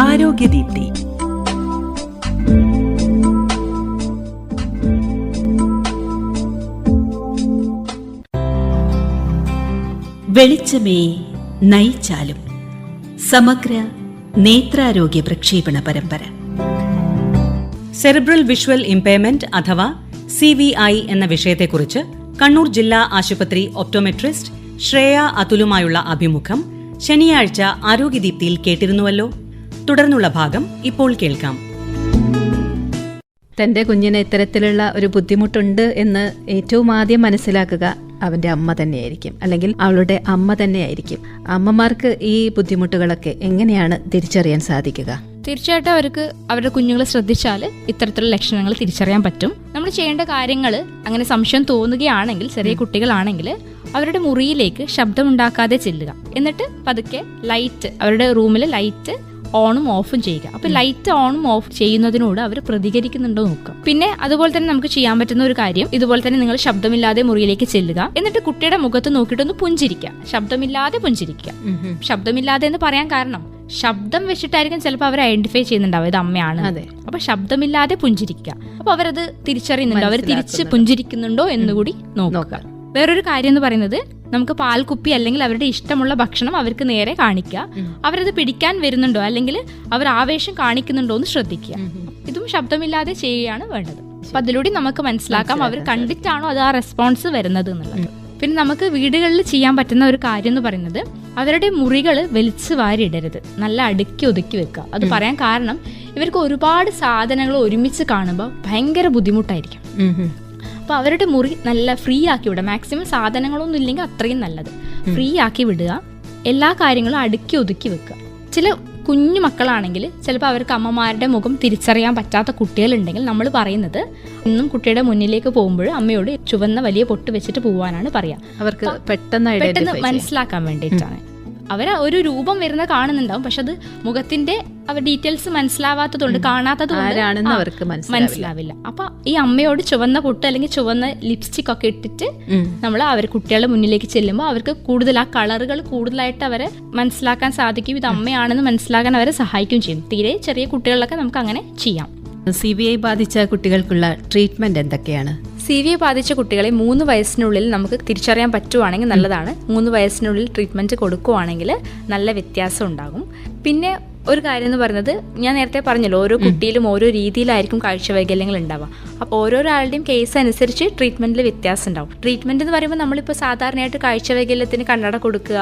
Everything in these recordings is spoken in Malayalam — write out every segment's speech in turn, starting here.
ആരോഗ്യദീപ്തി. വെളിച്ചമേ നയിച്ചാലും സമഗ്ര നേത്രാരോഗ്യ പ്രക്ഷേപണ പരമ്പര. സെറിബ്രൽ വിഷ്വൽ ഇംപയർമെന്റ് അഥവാ സി വി ഐ എന്ന വിഷയത്തെക്കുറിച്ച് കണ്ണൂർ ജില്ലാ ആശുപത്രി ഒപ്റ്റോമെട്രിസ്റ്റ് ശ്രേയ അതുലുമായുള്ള അഭിമുഖം ശനിയാഴ്ച ആരോഗ്യദീപ്തിയിൽ കേട്ടിരുന്നുവല്ലോ. തുടർന്നുള്ള ഭാഗം ഇപ്പോൾ കേൾക്കാം. തന്റെ കുഞ്ഞിന് ഇത്തരത്തിലുള്ള ഒരു ബുദ്ധിമുട്ടുണ്ട് എന്ന് ഏറ്റവും ആദ്യം മനസ്സിലാക്കുക അവന്റെ അമ്മ തന്നെയായിരിക്കും. അല്ലെങ്കിൽ അവളുടെ അമ്മ തന്നെയായിരിക്കും. അമ്മമാർക്ക് ഈ ബുദ്ധിമുട്ടുകളൊക്കെ എങ്ങനെയാണ് തിരിച്ചറിയാൻ സാധിക്കുക? തീർച്ചയായിട്ടും അവർക്ക് അവരുടെ കുഞ്ഞുങ്ങളെ ശ്രദ്ധിച്ചാൽ ഇത്തരത്തിലുള്ള ലക്ഷണങ്ങൾ തിരിച്ചറിയാൻ പറ്റും. നമ്മൾ ചെയ്യേണ്ട കാര്യങ്ങൾ അങ്ങനെ സംശയം തോന്നുകയാണെങ്കിൽ ചെറിയ കുട്ടികളാണെങ്കിൽ അവരുടെ മുറിയിലേക്ക് ശബ്ദമുണ്ടാക്കാതെ ചെല്ലുക. എന്നിട്ട് പതുക്കെ ലൈറ്റ് അവരുടെ റൂമിൽ ലൈറ്റ് ഓണും ഓഫും ചെയ്യുക. അപ്പൊ ലൈറ്റ് ഓണും ഓഫ് ചെയ്യുന്നതിനോട് അവർ പ്രതികരിക്കുന്നുണ്ടോ നോക്കുക. പിന്നെ അതുപോലെ തന്നെ നമുക്ക് ചെയ്യാൻ പറ്റുന്ന ഒരു കാര്യം ഇതുപോലെ തന്നെ നിങ്ങൾ ശബ്ദമില്ലാതെ മുറിയിലേക്ക് ചെല്ലുക. എന്നിട്ട് കുട്ടിയുടെ മുഖത്ത് നോക്കിയിട്ടൊന്ന് പുഞ്ചിരിക്കുക. ശബ്ദമില്ലാതെ പുഞ്ചിരിക്കുക. ശബ്ദമില്ലാതെ എന്ന് പറയാൻ കാരണം ശബ്ദം വെച്ചിട്ടായിരിക്കും ചിലപ്പോൾ അവർ ഐഡന്റിഫൈ ചെയ്യുന്നുണ്ടാവും ഇത് അമ്മയാണ്. അതെ. അപ്പൊ ശബ്ദമില്ലാതെ പുഞ്ചിരിക്കുക. അപ്പൊ അവരത് തിരിച്ചറിയുന്നുണ്ടോ. അവർ തിരിച്ച് പുഞ്ചിരിക്കുന്നുണ്ടോ എന്ന് കൂടി നോക്കുക. നോക്കാം. വേറൊരു കാര്യം എന്ന് പറയുന്നത് നമുക്ക് പാൽക്കുപ്പി അല്ലെങ്കിൽ അവരുടെ ഇഷ്ടമുള്ള ഭക്ഷണം അവർക്ക് നേരെ കാണിക്കുക. അവരത് പിടിക്കാൻ വരുന്നുണ്ടോ? അല്ലെങ്കിൽ അവർ ആവേശം കാണിക്കുന്നുണ്ടോ എന്ന് ശ്രദ്ധിക്കുക. ഇതും ശബ്ദമില്ലാതെ ചെയ്യുകയാണ് വേണ്ടത്. അപ്പൊ അതിലൂടെ നമുക്ക് മനസ്സിലാക്കാം അവർ കണ്ടിട്ടാണോ അത് ആ റെസ്പോൺസ് വരുന്നത് എന്നുള്ളത്. പിന്നെ നമുക്ക് വീടുകളിൽ ചെയ്യാൻ പറ്റുന്ന ഒരു കാര്യം എന്ന് പറയുന്നത് അവരുടെ മുറികൾ വലിച്ചു വാരിയിടരുത് നല്ല അടുക്കി ഒതുക്കി വെക്കുക. അത് പറയാൻ കാരണം ഇവർക്ക് ഒരുപാട് സാധനങ്ങൾ ഒരുമിച്ച് കാണുമ്പോൾ ഭയങ്കര ബുദ്ധിമുട്ടായിരിക്കും. അപ്പോൾ അവരുടെ മുറി നല്ല ഫ്രീ ആക്കി വിടുക. മാക്സിമം സാധനങ്ങളൊന്നും ഇല്ലെങ്കിൽ അത്രയും നല്ലത്. ഫ്രീ ആക്കി വിടുക. എല്ലാ കാര്യങ്ങളും അടുക്കി ഒതുക്കി വെക്കുക. ചില കുഞ്ഞു മക്കളാണെങ്കിൽ ചിലപ്പോൾ അവർക്ക് അമ്മമാരുടെ മുഖം തിരിച്ചറിയാൻ പറ്റാത്ത കുട്ടികളുണ്ടെങ്കിൽ നമ്മൾ പറയുന്നത് ഇന്നും കുട്ടിയുടെ മുന്നിലേക്ക് പോകുമ്പോൾ അമ്മയോട് ചുവന്ന വലിയ പൊട്ട് വെച്ചിട്ട് പോവാനാണ് പറയുക അവർക്ക് പെട്ടെന്ന് പെട്ടെന്ന് മനസ്സിലാക്കാൻ വേണ്ടിയിട്ടാണ്. അവർ ഒരു രൂപം വരുന്ന കാണുന്നുണ്ടാവും. പക്ഷെ അത് മുഖത്തിന്റെ അവർ ഡീറ്റെയിൽസ് മനസ്സിലാവാത്തതുകൊണ്ട് കാണാത്തതുകൊണ്ട് ആരാണെന്ന് അവർക്ക് മനസ്സിലാവില്ല. അപ്പൊ ഈ അമ്മയോട് ചുവന്ന പൊട്ട് അല്ലെങ്കിൽ ചുവന്ന ലിപ്സ്റ്റിക് ഒക്കെ ഇട്ടിട്ട് നമ്മൾ അവർ കുട്ടികളുടെ മുന്നിലേക്ക് ചെല്ലുമ്പോൾ അവർക്ക് കൂടുതൽ ആ കളറുകൾ കൂടുതലായിട്ട് അവരെ മനസ്സിലാക്കാൻ സാധിക്കും. ഇത് അമ്മയാണെന്ന് മനസ്സിലാക്കാൻ അവരെ സഹായിക്കും ചെയ്യും. തീരെ ചെറിയ കുട്ടികളിലൊക്കെ നമുക്ക് അങ്ങനെ ചെയ്യാം. സി ബി ഐ ബാധിച്ച കുട്ടികൾക്കുള്ള ട്രീറ്റ്മെന്റ് എന്തൊക്കെയാണ്? സി വി ഐ ബാധിച്ച കുട്ടികളെ മൂന്ന് വയസ്സിനുള്ളിൽ നമുക്ക് തിരിച്ചറിയാൻ പറ്റുവാണെങ്കിൽ നല്ലതാണ്. മൂന്ന് വയസ്സിനുള്ളിൽ ട്രീറ്റ്മെന്റ് കൊടുക്കുവാണെങ്കിൽ നല്ല വ്യത്യാസം ഉണ്ടാകും. പിന്നെ ഒരു കാര്യം എന്ന് പറയുന്നത് ഞാൻ നേരത്തെ പറഞ്ഞല്ലോ ഓരോ കുട്ടിയിലും ഓരോ രീതിയിലായിരിക്കും കാഴ്ചവൈകല്യങ്ങൾ ഉണ്ടാവുക. അപ്പോൾ ഓരോരാളുടെയും കേസ് അനുസരിച്ച് ട്രീറ്റ്മെന്റിൽ വ്യത്യാസം ഉണ്ടാവും ട്രീറ്റ്മെന്റ് എന്ന് പറയുമ്പോൾ നമ്മളിപ്പോൾ സാധാരണയായിട്ട് കാഴ്ചവൈകല്യത്തിന് കണ്ണട കൊടുക്കുക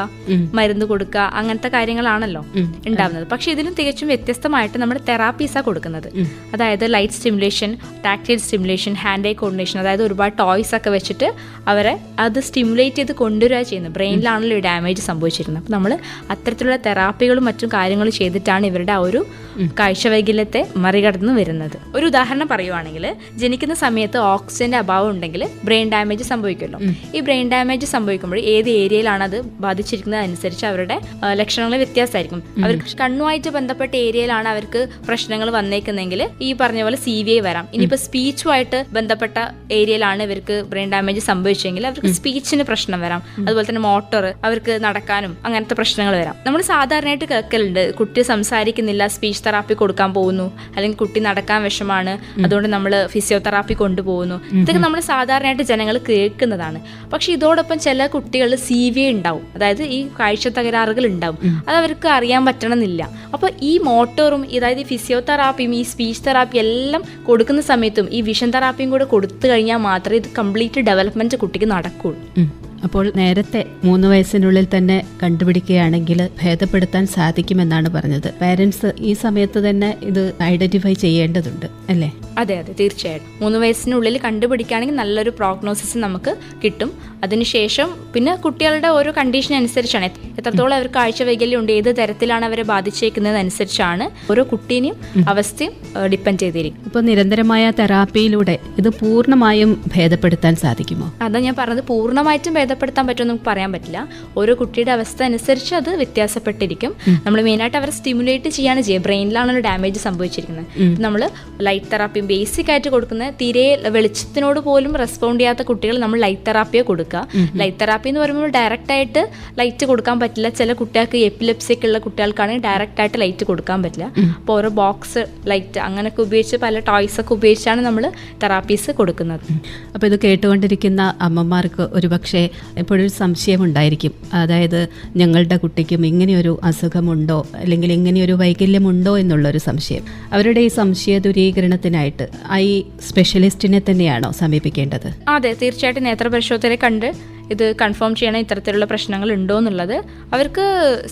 മരുന്ന് കൊടുക്കുക അങ്ങനത്തെ കാര്യങ്ങളാണല്ലോ ഉണ്ടാവുന്നത്. പക്ഷെ ഇതിലും തികച്ചും വ്യത്യസ്തമായിട്ട് നമ്മൾ തെറാപ്പീസാണ് കൊടുക്കുന്നത്. അതായത് light stimulation tactile stimulation hand eye coordination അതായത് ഒരുപാട് ടോയ്സ് ഒക്കെ വെച്ചിട്ട് അവരെ അത് സ്റ്റിമുലേറ്റ് ചെയ്ത് കൊണ്ടുവരിക ചെയ്യുന്നത്. ബ്രെയിനിലാണല്ലോ ഈ ഡാമേജ് സംഭവിച്ചിരുന്നത്. അപ്പോൾ നമ്മൾ അത്തരത്തിലുള്ള തെറാപ്പികളും മറ്റും കാര്യങ്ങളും ചെയ്തിട്ടാണ് ഇവരുടെ ആ ഒരു കാഴ്ചവൈകല്യത്തെ മറികടന്നു വരുന്നത്. ഒരു ഉദാഹരണം പറയുവാണെങ്കിൽ ജനിക്കുന്ന സമയത്ത് ഓക്സിജന്റെ അഭാവം ഉണ്ടെങ്കിൽ ബ്രെയിൻ ഡാമേജ് സംഭവിക്കുമല്ലോ. ഈ ബ്രെയിൻ ഡാമേജ് സംഭവിക്കുമ്പോൾ ഏത് ഏരിയയിലാണ് അത് ബാധിച്ചിരിക്കുന്നത് അനുസരിച്ച് അവരുടെ ലക്ഷണങ്ങൾ വ്യത്യാസമായിരിക്കും. അവർക്ക് കണ്ണുമായിട്ട് ബന്ധപ്പെട്ട ഏരിയയിലാണ് അവർക്ക് പ്രശ്നങ്ങൾ വന്നേക്കുന്നെങ്കിൽ ഈ പറഞ്ഞ പോലെ സി വി ഐ വരാം. ഇനിയിപ്പോൾ സ്പീച്ചുമായിട്ട് ബന്ധപ്പെട്ട ഏരിയയിലാണ് ഇവർക്ക് ബ്രെയിൻ ഡാമേജ് സംഭവിച്ചെങ്കിൽ അവർക്ക് സ്പീച്ചിന് പ്രശ്നം വരാം. അതുപോലെ തന്നെ മോട്ടോർ അവർക്ക് നടക്കാനും അങ്ങനത്തെ പ്രശ്നങ്ങൾ വരാം. നമ്മൾ സാധാരണയായിട്ട് കേൾക്കലുണ്ട് കുട്ടി സംസാരിക്കുന്നില്ല സ്പീച്ച് തെറാപ്പി കൊടുക്കാൻ പോകുന്നു. അല്ലെങ്കിൽ കുട്ടി നടക്കാൻ വിഷമാണ്. അതുകൊണ്ട് നമ്മൾ ഫിസിയോതെറാപ്പി കൊണ്ടുപോകുന്നു. ഇതൊക്കെ നമ്മൾ സാധാരണയായിട്ട് ജനങ്ങൾ കേൾക്കുന്നതാണ്. പക്ഷെ ഇതോടൊപ്പം ചില കുട്ടികൾ സി വി ഉണ്ടാവും. അതായത് ഈ കാഴ്ച തകരാറുകൾ ഉണ്ടാവും. അത് അവർക്ക് അറിയാൻ പറ്റണമെന്നില്ല. അപ്പോൾ ഈ മോട്ടോറും അതായത് ഈ ഫിസിയോതെറാപ്പിയും ഈ സ്പീച്ച് തെറാപ്പി എല്ലാം കൊടുക്കുന്ന സമയത്തും ഈ വിഷൻ തെറാപ്പിയും കൂടെ കൊടുത്തു കഴിഞ്ഞാൽ മാത്രമേ ഇത് കംപ്ലീറ്റ് ഡെവലപ്മെന്റ് കുട്ടിക്ക് നടക്കുകയുള്ളൂ ഉം. അപ്പോൾ നേരത്തെ മൂന്ന് വയസ്സിനുള്ളിൽ തന്നെ കണ്ടുപിടിക്കുകയാണെങ്കിൽ ഭേദപ്പെടുത്താൻ സാധിക്കുമെന്നാണ് പറഞ്ഞത്. പാരൻസ് ഈ സമയത്ത് തന്നെ ഇത് ഐഡന്റിഫൈ ചെയ്യേണ്ടതുണ്ട്. അല്ലേ? അതെ അതെ തീർച്ചയായിട്ടും. മൂന്ന് വയസ്സിനുള്ളിൽ കണ്ടുപിടിക്കുകയാണെങ്കിൽ നല്ലൊരു പ്രോഗ്നോസിസ് നമുക്ക് കിട്ടും. അതിനുശേഷം പിന്നെ കുട്ടികളുടെ ഓരോ കണ്ടീഷൻ അനുസരിച്ചാണ്. എത്ര- എത്രത്തോളം അവർക്ക് കാഴ്ച വൈകല്യം ഉണ്ട് ഏത് തരത്തിലാണ് അവരെ ബാധിച്ചേക്കുന്നത് അനുസരിച്ചാണ് ഓരോ കുട്ടീനെയും അവസ്ഥയും ഡിപ്പെൻഡ് ചെയ്തിരിക്കും ഇപ്പോൾ നിരന്തരമായ തെറാപ്പിയിലൂടെ ഇത് പൂർണമായും ഭേദപ്പെടുത്താൻ സാധിക്കുമോ? അതാ ഞാൻ പറഞ്ഞത് പൂർണമായിട്ടും ഭേദപ്പെടുത്താൻ പറ്റുമെന്ന് നമുക്ക് പറയാൻ പറ്റില്ല. ഓരോ കുട്ടിയുടെ അവസ്ഥ അനുസരിച്ച് അത് വ്യത്യാസപ്പെട്ടിരിക്കും. നമ്മൾ മെയിനായിട്ട് അവരെ സ്റ്റിമുലേറ്റ് ചെയ്യാണ് ചെയ്യുക. ബ്രെയിനിലാണല്ലോ ഡാമേജ് സംഭവിച്ചിരിക്കുന്നത്. നമ്മൾ ലൈറ്റ് തെറാപ്പി തെറാപ്പിയും ബേസിക് ആയിട്ട് കൊടുക്കുന്ന തീരെ വെളിച്ചത്തിനോട് പോലും റെസ്പോണ്ട് ചെയ്യാത്ത കുട്ടികൾ നമ്മൾ ലൈറ്റ് തെറാപ്പിയെ കൊടുക്കുക. ലൈറ്റ് തെറാപ്പി എന്ന് പറയുമ്പോൾ ഡയറക്റ്റ് ആയിട്ട് ലൈറ്റ് കൊടുക്കാൻ പറ്റില്ല. ചില കുട്ടികൾക്ക് എപ്പിലെപ്സി ഒക്കെ ഉള്ള കുട്ടികൾക്കാണെങ്കിൽ ഡയറക്റ്റ് ആയിട്ട് ലൈറ്റ് കൊടുക്കാൻ പറ്റില്ല. അപ്പോൾ ഓരോ ബോക്സ് ലൈറ്റ് അങ്ങനെയൊക്കെ ഉപയോഗിച്ച് പല ടോയ്സ് ഒക്കെ ഉപയോഗിച്ചാണ് നമ്മൾ തെറാപ്പീസ് കൊടുക്കുന്നത്. അപ്പോൾ ഇത് കേട്ടുകൊണ്ടിരിക്കുന്ന അമ്മമാർക്ക് ഒരുപക്ഷെ എപ്പോഴൊരു സംശയമുണ്ടായിരിക്കും അതായത് ഞങ്ങളുടെ കുട്ടിക്കും ഇങ്ങനെയൊരു അസുഖമുണ്ടോ? അല്ലെങ്കിൽ ഇങ്ങനെയൊരു വൈകല്യമുണ്ടോ എന്നുള്ളൊരു സംശയം. അവരുടെ ഈ സംശയ ദൂരീകരണത്തിനായിട്ട് ഐ സ്പെഷ്യലിസ്റ്റിനെ തന്നെയാണോ സമീപിക്കേണ്ടത്? അതെ തീർച്ചയായിട്ടും നേത്രപരിശോധന കണ്ട് ഇത് കൺഫേം ചെയ്യണം ഇത്തരത്തിലുള്ള പ്രശ്നങ്ങൾ ഉണ്ടോ എന്നുള്ളത്. അവർക്ക്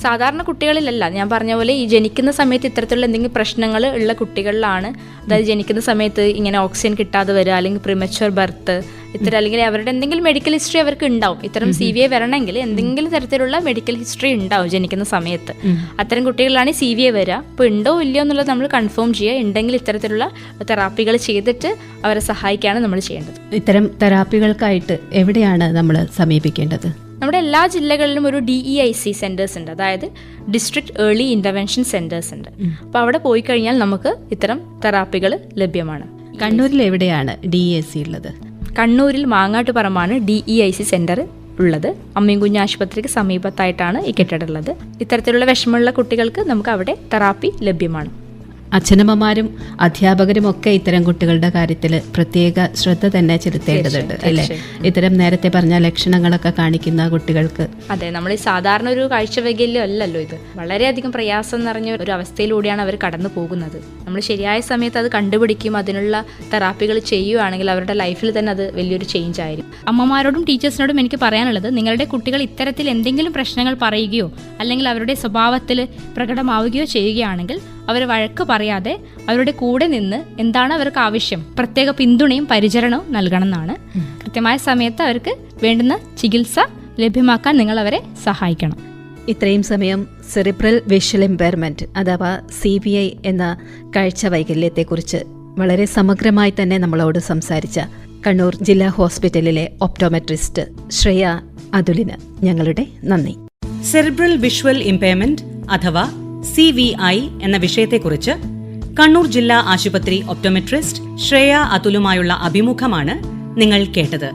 സാധാരണ കുട്ടികളിലല്ല ഞാൻ പറഞ്ഞ പോലെ ഈ ജനിക്കുന്ന സമയത്ത് ഇത്തരത്തിലുള്ള എന്തെങ്കിലും പ്രശ്നങ്ങൾ ഉള്ള കുട്ടികളിലാണ്. അതായത് ജനിക്കുന്ന സമയത്ത് ഇങ്ങനെ ഓക്സിജൻ കിട്ടാതെ വരിക അല്ലെങ്കിൽ പ്രിമച്വർ ബർത്ത് ഇത്തരം അല്ലെങ്കിൽ അവരുടെ എന്തെങ്കിലും മെഡിക്കൽ ഹിസ്റ്ററി അവർക്ക് ഉണ്ടാവും. ഇത്തരം സി വി എ വരണമെങ്കിൽ എന്തെങ്കിലും തരത്തിലുള്ള മെഡിക്കൽ ഹിസ്റ്ററി ഉണ്ടാവും ജനിക്കുന്ന സമയത്ത്. അത്തരം കുട്ടികളാണ് സി വി എ വരിക. അപ്പോൾ ഉണ്ടോ ഇല്ലയോ എന്നുള്ളത് നമ്മൾ കൺഫേം ചെയ്യുക. ഉണ്ടെങ്കിൽ ഇത്തരത്തിലുള്ള തെറാപ്പികൾ ചെയ്തിട്ട് അവരെ സഹായിക്കുകയാണ് നമ്മൾ ചെയ്യേണ്ടത്. ഇത്തരം തെറാപ്പികൾക്കായിട്ട് എവിടെയാണ് നമ്മൾ സമീപിക്കേണ്ടത്? നമ്മുടെ എല്ലാ ജില്ലകളിലും ഒരു D E I C centres ഉണ്ട്. അതായത് ഡിസ്ട്രിക്ട് ഏർലി ഇന്റർവെൻഷൻ സെന്റേഴ്സ് ഉണ്ട്. അപ്പോൾ അവിടെ പോയി കഴിഞ്ഞാൽ നമുക്ക് ഇത്തരം തെറാപ്പികൾ ലഭ്യമാണ്. കണ്ണൂരിൽ എവിടെയാണ് ഡി എ സി ഉള്ളത്? കണ്ണൂരിൽ മാങ്ങാട്ടുപറമ്പാണ് D E I C centre ഉള്ളത്. അമ്മയും കുഞ്ഞു ആശുപത്രിക്ക് സമീപത്തായിട്ടാണ് ഈ കെട്ടിടമുള്ളത് ഇത്തരത്തിലുള്ള വിഷമമുള്ള കുട്ടികൾക്ക് നമുക്ക് അവിടെ തെറാപ്പി ലഭ്യമാണ്. അച്ഛനമ്മമാരും അധ്യാപകരും ഒക്കെ ഇത്തരം കുട്ടികളുടെ കാര്യത്തിൽ പ്രത്യേക ശ്രദ്ധ തന്നെ ചെലുത്തേണ്ടതുണ്ട് അല്ലേ? ഇത്തരം നേരത്തെ പറഞ്ഞ ലക്ഷണങ്ങളൊക്കെ കാണിക്കുന്ന കുട്ടികൾക്ക്. അതെ നമ്മൾ സാധാരണ ഒരു കാഴ്ചവൈകല്യം അല്ലല്ലോ ഇത്. വളരെയധികം പ്രയാസം നിറഞ്ഞ ഒരു അവസ്ഥയിലൂടെയാണ് അവർ കടന്നു പോകുന്നത്. നമ്മൾ ശരിയായ സമയത്ത് അത് കണ്ടുപിടിക്കും അതിനുള്ള തെറാപ്പികൾ ചെയ്യുകയാണെങ്കിൽ അവരുടെ ലൈഫിൽ തന്നെ അത് വലിയൊരു ചേഞ്ച് ആയിരിക്കും. അമ്മമാരോടും ടീച്ചേഴ്സിനോടും എനിക്ക് പറയാനുള്ളത് നിങ്ങളുടെ കുട്ടികൾ ഇത്തരത്തിൽ എന്തെങ്കിലും പ്രശ്നങ്ങൾ പറയുകയോ അല്ലെങ്കിൽ അവരുടെ സ്വഭാവത്തിൽ പ്രകടമാവുകയോ ചെയ്യുകയാണെങ്കിൽ അവർ വഴക്ക് പറയാതെ അവരുടെ കൂടെ നിന്ന് എന്താണ് അവർക്ക് ആവശ്യം? പ്രത്യേക പിന്തുണയും പരിചരണവും നൽകണം എന്നാണ് കൃത്യമായ സമയത്ത് അവർക്ക് വേണ്ടുന്ന ചികിത്സ ലഭ്യമാക്കാൻ നിങ്ങൾ അവരെ സഹായിക്കണം. ഇത്രയും സമയം സെറിബ്രൽ വിഷ്വൽ എംപയർമെന്റ് അഥവാ സി ബി ഐ എന്ന കാഴ്ച വൈകല്യത്തെക്കുറിച്ച് വളരെ സമഗ്രമായി തന്നെ നമ്മളോട് സംസാരിച്ച കണ്ണൂർ ജില്ലാ ഹോസ്പിറ്റലിലെ ഒപ്റ്റോമെട്രിസ്റ്റ് ശ്രേയ അതുലിന് ഞങ്ങളുടെ നന്ദി. സെറിബ്രൽ വിഷ്വൽ ഇംപയർമെന്റ് അഥവാ സി വി ഐ എന്ന വിഷയത്തെക്കുറിച്ച് കണ്ണൂർ ജില്ലാ ആശുപത്രി ഒപ്റ്റോമെട്രിസ്റ്റ് ശ്രേയ അതുലുമായുള്ള അഭിമുഖമാണ് നിങ്ങൾ കേട്ടത്.